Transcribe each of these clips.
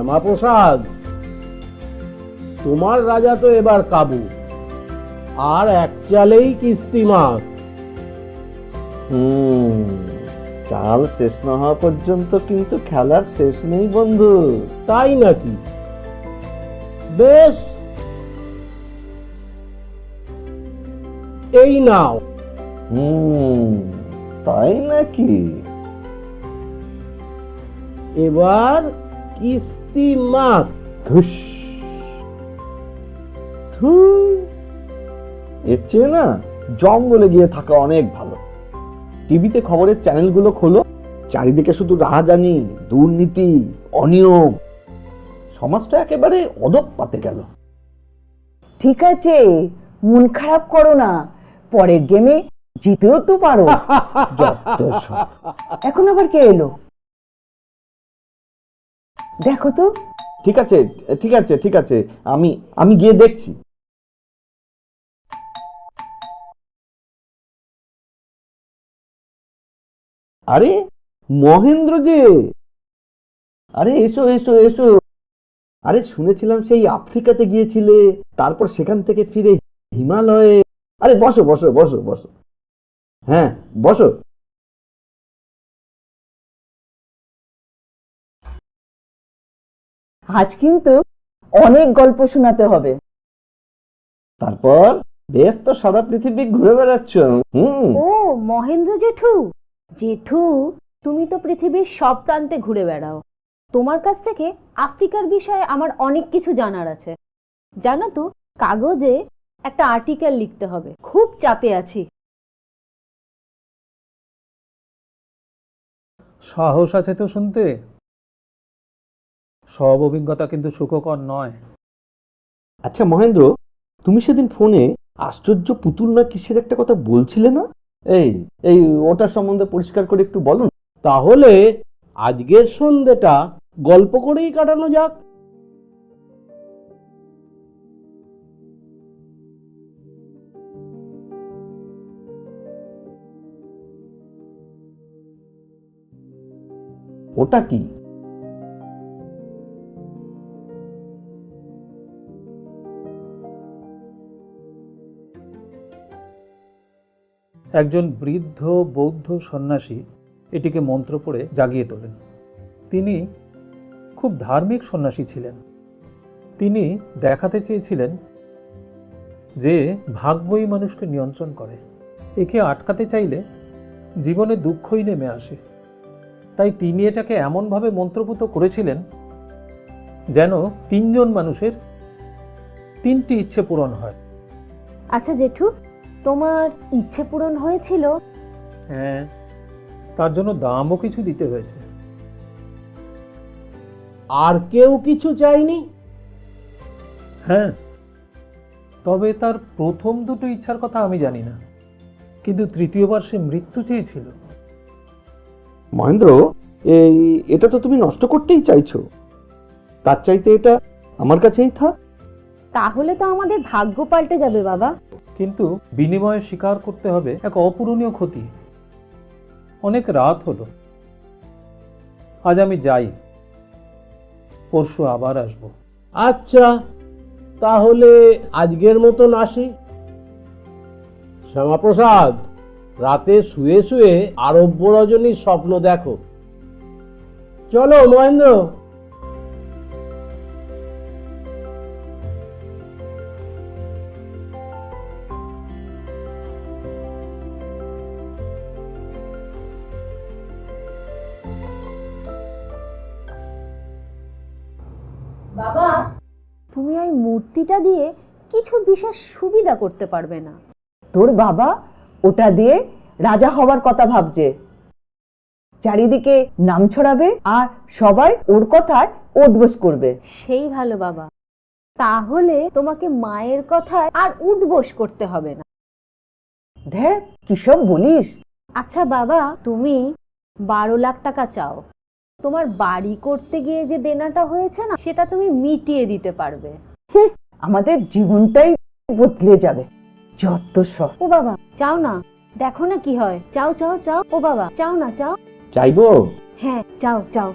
শ্যামাপ্রসাদ তোমার রাজা তো এবার কাবু। আর এক চালেই কিস্তি মাত হুম চাল শেষ না হওয়া পর্যন্ত কিন্তু খেলার শেষ নেই বন্ধু। তাই নাকি? বেশ। এই নাও। হুম তাই নাকি? এবার কিস্তি মাত ধুস। ধু। এর চেয়ে না জঙ্গলে গিয়ে থাকা অনেক ভালো। টিভিতে খবরের চ্যানেলগুলো খোলো চারিদিকে শুধু রাহাজানি দুর্নীতি অনিয়ম। সমাজটা একেবারে অদপ পাতে গেল। ঠিক আছে মন খারাপ করো না পরের গেমে জিতেও তো পারো। এখন আবার কে এলো? দেখো তো। ঠিক আছে ঠিক আছে ঠিক আছে। আমি আমি গিয়ে দেখছি। আরে, মহেন্দ্র যে! আরে, এসো এসো এসো। আরে, শুনেছিলাম সেই আফ্রিকাতে গিয়েছিলে, তারপর সেখান থেকে ফিরে হিমালয়ে। আরে, বসো বসো বসো বসো। হ্যাঁ বসো। আজ কিন্তু অনেক গল্প শোনাতে হবে। তারপর বেশ তো সারা পৃথিবী ঘুরে বেড়াচ্ছ হুম। ও মহেন্দ্র জেঠু। জেঠু তুমি তো পৃথিবীর সব প্রান্তে ঘুরে বেড়াও। তোমার কাছ থেকে আফ্রিকার বিষয়ে আমার অনেক কিছু জানার আছে। জানো তো কাগজে একটা আর্টিকেল লিখতে হবে। খুব চাপে আছি। সাহস আছে তো শুনতে? সব অভিজ্ঞতা কিন্তু সুখকর নয়। আচ্ছা মহেন্দ্র তুমি সেদিন ফোনে আশ্চর্য পুতুল না কিসের একটা কথা বলছিলে না? এই এই ওটা সম্বন্ধে পরিষ্কার করে একটু বলো তাহলে আজকের সন্ধ্যেটা গল্প করেই কাটানো যাক। ওটা কি? একজন বৃদ্ধ বৌদ্ধ সন্ন্যাসী এটিকে মন্ত্র পড়ে জাগিয়ে তোলেন। তিনি খুব ধার্মিক সন্ন্যাসী ছিলেন। তিনি দেখাতে চেয়েছিলেন যে ভাগ্যই মানুষকে নিয়ন্ত্রণ করে। একে আটকাতে চাইলে জীবনে দুঃখই নেমে আসে। তাই তিনি এটাকে এমনভাবে মন্ত্রপুত করেছিলেন যেন তিনজন মানুষের তিনটি ইচ্ছে পূরণ হয়। আচ্ছা জেঠু তোমার ইচ্ছে পূরণ হয়েছিল? হ্যাঁ তার জন্য দামও কিছু দিতে হয়েছে। আর কেউ কিছু চাইনি হ্যাঁ তবে তার প্রথম দুটো ইচ্ছার কথা আমি জানি না কিন্তু তৃতীয়বার সে মৃত্যু চেয়েছিল। মহেন্দ্র এই এটা তো তুমি নষ্ট করতেই চাইছো। তার চাইতে এটা আমার কাছেই থাক। তাহলে তো আমাদের ভাগ্য পাল্টে যাবে বাবা। কিন্তু বিনিময়ে স্বীকার করতে হবে এক অপূরণীয় ক্ষতি। অনেক রাত হলো। আজ আমি যাই। পরশু আবার আসব। আচ্ছা তাহলে আজকের মতন আসি। শ্যামাপ্রসাদ, রাতে শুয়ে শুয়ে আরব্য রজনীর স্বপ্ন দেখো। চলো মহেন্দ্র। তুমি ওই মূর্তিটা দিয়ে কিছু বিশেষ সুবিধা করতে পারবে না। তোর বাবা ওটা দিয়ে রাজা হবার কথা ভাবছে। চারিদিকে নাম ছড়াবে আর সবাই ওর কথায় ওঠবোস করবে। সেই ভালো বাবা। তাহলে তোমাকে মায়ের কথায় আর উঠবোস করতে হবে না। দেখ কিসব বলিস? আচ্ছা বাবা তুমি বারো লাখ টাকা চাও। তোমার বাড়ি করতে গিয়ে যে দেনাটা হয়েছে না সেটা তুমি মিটিয়ে দিতে পারবে। আমাদের জীবনটাই বদলে যাবে যত সব। ও বাবা চাও না দেখো না কি হয়। চাও চাও চাও ও বাবা চাও না চাও। চাইব? হ্যাঁ চাও চাও।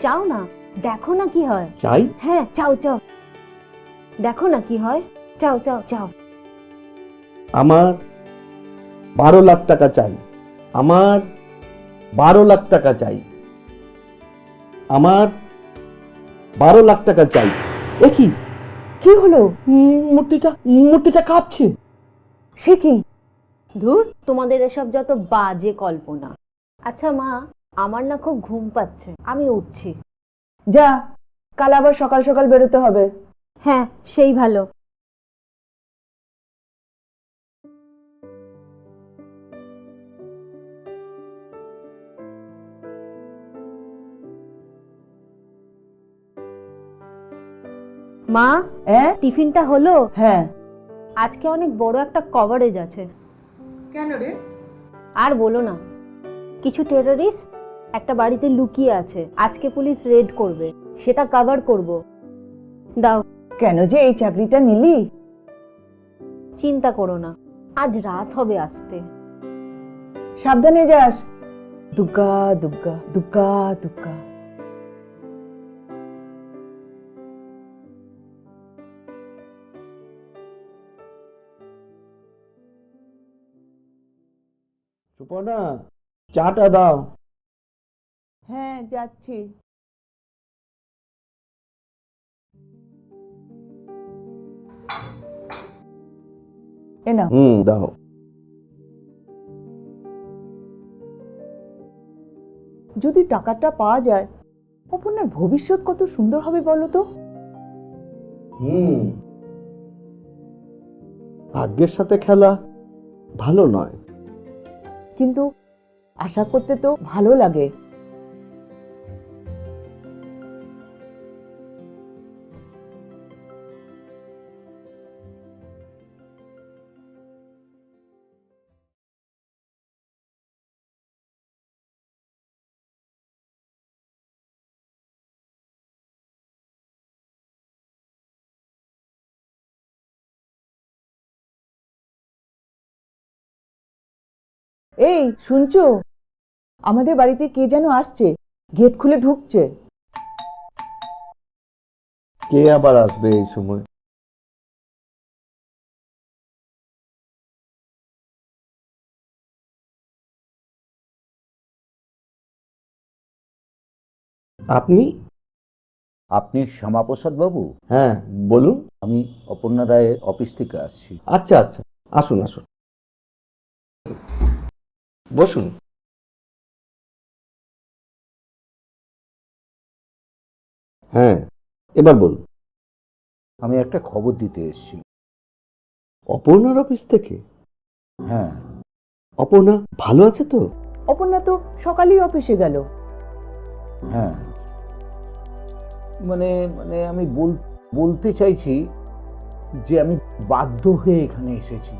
চাও না দেখো না কি হয়। চাই? হ্যাঁ চাও চাও। দেখো না কি হয়। চাও চাও চাও। আমার বারো লাখ টাকা চাই। আমার বারো লাখ টাকা চাই। আমার বারো লাখ টাকা চাই। এ কি? কি হলো? মূর্তিটা মূর্তিটা কাঁপছে। সে কি? ধুর তোমাদের এসব যত বাজে কল্পনা। আচ্ছা মা আমার না খুব ঘুম পাচ্ছে। আমি উঠছি। যা কাল আবার সকাল সকাল বেরোতে হবে। হ্যাঁ সেই ভালো। মা হ্যাঁ টিফিনটা হলো? হ্যাঁ। আজকে অনেক বড় একটা কভারেজ আছে। কেন রে? আর বলো না। কিছু টেররিস্ট একটা বাড়িতে লুকিয়ে আছে। আজকে পুলিশ রেড করবে। সেটা কভার করব। দাও। কেন যে এই চাকরিটা নিলি? চিন্তা করো না। আজ রাত হবে আসতে। সাবধানে যাস। দুগ্গা দুগ্গা দুগ্গা দুগ্গা। সুপর্ণা চাটা দাও। হ্যাঁ যাচ্ছি। এ না হুম দাও। যদি টাকাটা পাওয়া যায় অপর্ণার ভবিষ্যৎ কত সুন্দর হবে বলো তো? হুম। ভাগ্যের সাথে খেলা ভালো নয়। কিন্তু আশা করতে তো ভালো লাগে। এই শুনছো? আমাদের বাড়িতে কে যেন আসছে? গেট খুলে ঢুকছে। কে আবার আসবে এই সময়? আপনি? আপনি শ্যামাপ্রসাদ বাবু? হ্যাঁ বলুন। আমি অপর্ণা রায়ের অফিস থেকে আসছি। আচ্ছা আচ্ছা। আসুন আসুন। বসুন। হ্যাঁ। এবার বলুন। আমি একটা খবর দিতে এসেছি। অপর্ণার অফিস থেকে? হ্যাঁ। অপর্ণা ভালো আছে তো? অপর্ণা তো সকালেই অফিসে গেল। হ্যাঁ। মানে মানে আমি বল বলতে চাইছি যে আমি বাধ্য হয়ে এখানে এসেছি।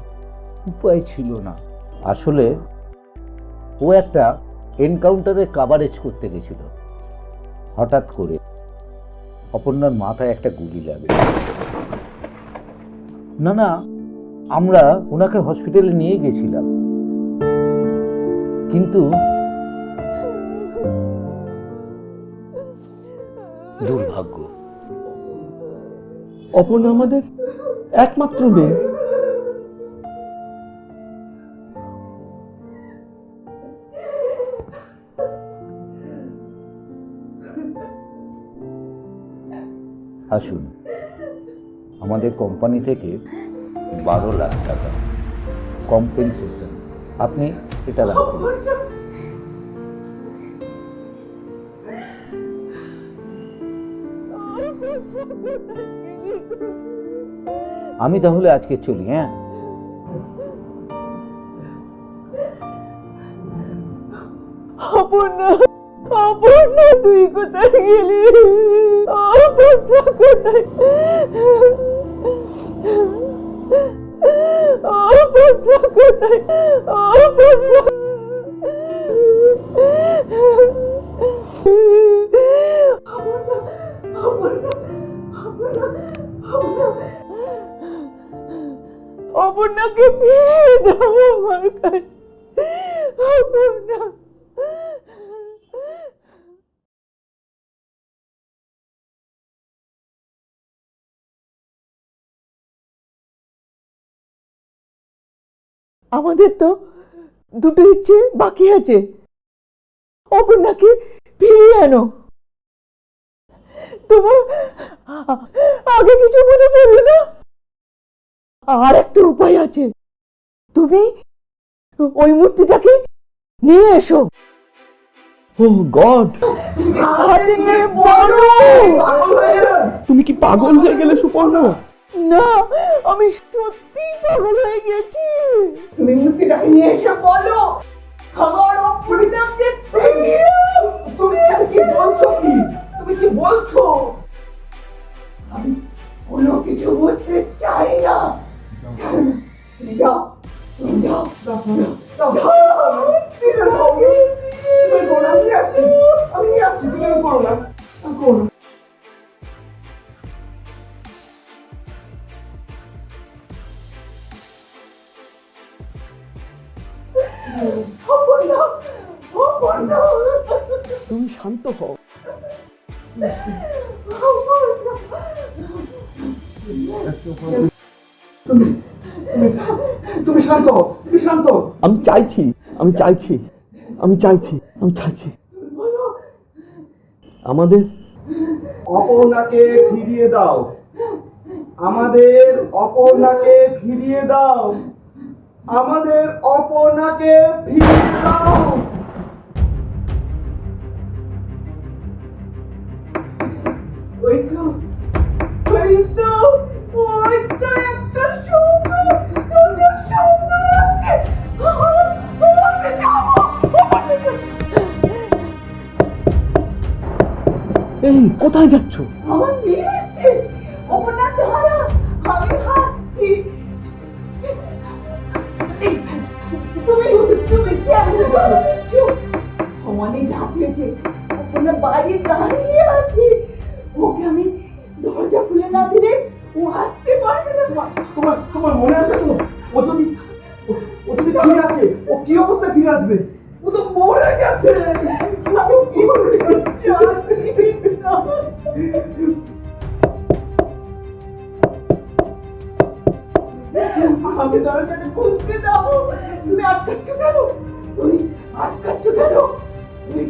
উপায় ছিল না। আসলে ও একটা এনকাউন্টারে কাভারেজ করতে গেছিল। হঠাৎ করে অপর্ণার মাথায় একটা গুলি লাগে। না না, আমরা ওনাকে হসপিটালে নিয়ে গেছিলাম। কিন্তু দুর্ভাগ্য। অপর্ণা আমাদের একমাত্র মেয়ে। আসুন। আমাদের কোম্পানি থেকে বারো লাখ টাকা। কম্পেনসেশন। আপনি এটা রাখুন। আমি তাহলে আজকে চলি হ্যাঁ? অপর্ণা! অপর্ণা তুই কোথায় গেলি? অপর্ণা কোথায়? অপর্ণা কোথায়? অপর্ণা অপর্ণাকে ফিরিয়ে দাও আমার কাছে অপর্ণা আমাদের তো দুটো ইচ্ছে বাকি আছে। অপর্ণাকে ফিরিয়ে আনো। তোমার আগে কিছু মনে পড়ল না? আর একটা উপায় আছে। তুমি ওই মূর্তিটাকে নিয়ে এসো। Oh God! হাতে নিয়ে বলো! তুমি কি পাগল হয়ে গেলে সুপর্ণা? না আমি সত্যি পাগল হয়ে গেছি। তুমি মূর্তিটাকে রাখিনি এসে বলো আমার অপরিণামকে ফিরিয়ে তুমি শান্ত হও। তুমি শান্ত হও তুমি শান্ত আমি চাইছি আমি চাইছি আমি চাইছি আমি চাইছি। আমাদের অপর্ণাকে ফিরিয়ে দাও। আমাদের অপর্ণাকে ফিরিয়ে দাও। আমাদের অপর্ণাকে ফিরিয়ে দাও। ওই তো ওই তো ওই তো একটা শব্দ দরজার শব্দ আসছে। আমি যাব। এই কোথায় যাচ্ছ? আমার মেয়ে এসছে। অপর্ণা ধারা আমি হাসছি। তুমি তুমি কথা দিচ্ছ? অনেক রাত হয়েছে অপর্ণা বাইরে দাঁড়িয়ে আছে। ওকে আমি দরজা খুলে না দিলে ও আসতে পারবে না। তোমার তোমার মনে আছে তো? ও যদি ও- যদি ফিরে আসে ও কি অবস্থা ফিরে আসবে? ও তো মরে গেছে। আমি দরজাটা খুলতে দাও। তুমি আটকাচ্ছ কেন? তুমি আটকাচ্ছ কেন? তুমি